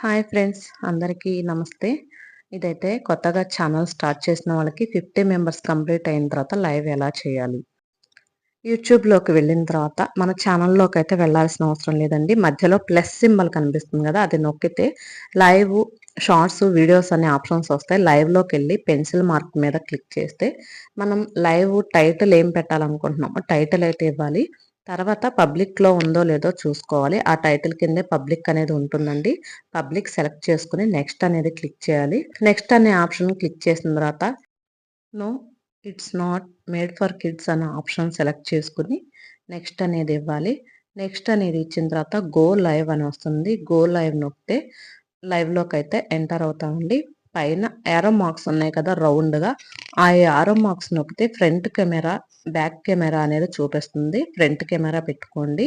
Hi friends అందరికీ నమస్తే. ఇదైతే కొత్తగా ఛానల్ స్టార్ట్ చేసిన వాళ్ళకి ఫిఫ్టీ మెంబర్స్ కంప్లీట్ అయిన తర్వాత లైవ్ ఎలా చేయాలి? యూట్యూబ్లోకి వెళ్ళిన తర్వాత మన ఛానల్లోకి అయితే వెళ్ళాల్సిన అవసరం లేదండి. మధ్యలో ప్లస్ సింబల్ కనిపిస్తుంది కదా అది నొక్కితే లైవ్ షార్ట్స్ వీడియోస్ అనే ఆప్షన్స్ వస్తాయి. లైవ్లోకి వెళ్ళి పెన్సిల్ మార్క్ మీద క్లిక్ చేస్తే మనం లైవ్ టైటిల్ ఏం పెట్టాలనుకుంటున్నామో టైటిల్ అయితే ఇవ్వాలి. తర్వాత పబ్లిక్లో ఉందో లేదో చూసుకోవాలి. ఆ టైటిల్ కిందే పబ్లిక్ అనేది ఉంటుందండి. పబ్లిక్ సెలెక్ట్ చేసుకుని నెక్స్ట్ అనేది క్లిక్ చేయాలి. నెక్స్ట్ అనే ఆప్షన్ క్లిక్ చేసిన తర్వాత no it's not made for kids అనే ఆప్షన్ సెలెక్ట్ చేసుకుని నెక్స్ట్ అనేది ఇవ్వాలి. నెక్స్ట్ అనేది ఇచ్చిన తర్వాత గో లైవ్ అని వస్తుంది. గో లైవ్ నొక్కితే లైవ్లోకి అయితే ఎంటర్ అవుతామండి. పైన ఏరో మార్క్స్ ఉన్నాయి కదా రౌండ్గా. ఆ ఆరో మార్క్స్ నొక్కితే ఫ్రంట్ కెమెరా బ్యాక్ కెమెరా అనేది చూపిస్తుంది. ఫ్రంట్ కెమెరా పెట్టుకోండి.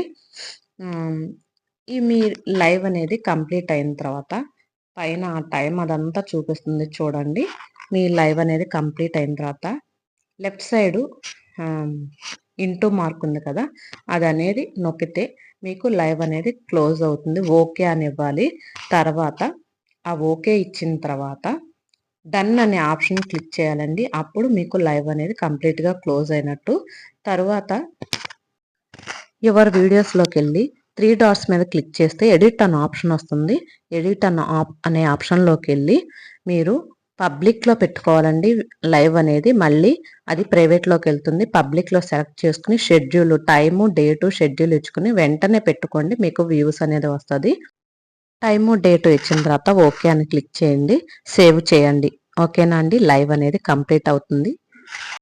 ఈ మీ లైవ్ అనేది కంప్లీట్ అయిన తర్వాత పైన ఆ టైం అదంతా చూపిస్తుంది చూడండి. మీ లైవ్ అనేది కంప్లీట్ అయిన తర్వాత లెఫ్ట్ సైడు ఇంటూ మార్క్ ఉంది కదా అది అనేది నొక్కితే మీకు లైవ్ అనేది క్లోజ్ అవుతుంది. ఓకే అని ఇవ్వాలి. తర్వాత ఆ ఓకే ఇచ్చిన తర్వాత డన్ అనే ఆప్షన్ క్లిక్ చేయాలండి. అప్పుడు మీకు లైవ్ అనేది కంప్లీట్గా క్లోజ్ అయినట్టు. తర్వాత ఎవర్ వీడియోస్లోకి వెళ్ళి త్రీ డాట్స్ మీద క్లిక్ చేస్తే ఎడిట్ అన్న ఆప్షన్ వస్తుంది. ఎడిట్ అన్న ఆప్ అనే ఆప్షన్లోకి వెళ్ళి మీరు పబ్లిక్లో పెట్టుకోవాలండి. లైవ్ అనేది మళ్ళీ అది ప్రైవేట్లోకి వెళ్తుంది. పబ్లిక్లో సెలెక్ట్ చేసుకుని షెడ్యూల్ టైము డేటు షెడ్యూల్ ఇచ్చుకుని వెంటనే పెట్టుకోండి. మీకు వ్యూస్ అనేది వస్తుంది. టైము డేటు ఇచ్చిన తర్వాత ఓకే అని క్లిక్ చేయండి. సేవ్ చేయండి. ఓకేనా అండి? లైవ్ అనేది కంప్లీట్ అవుతుంది.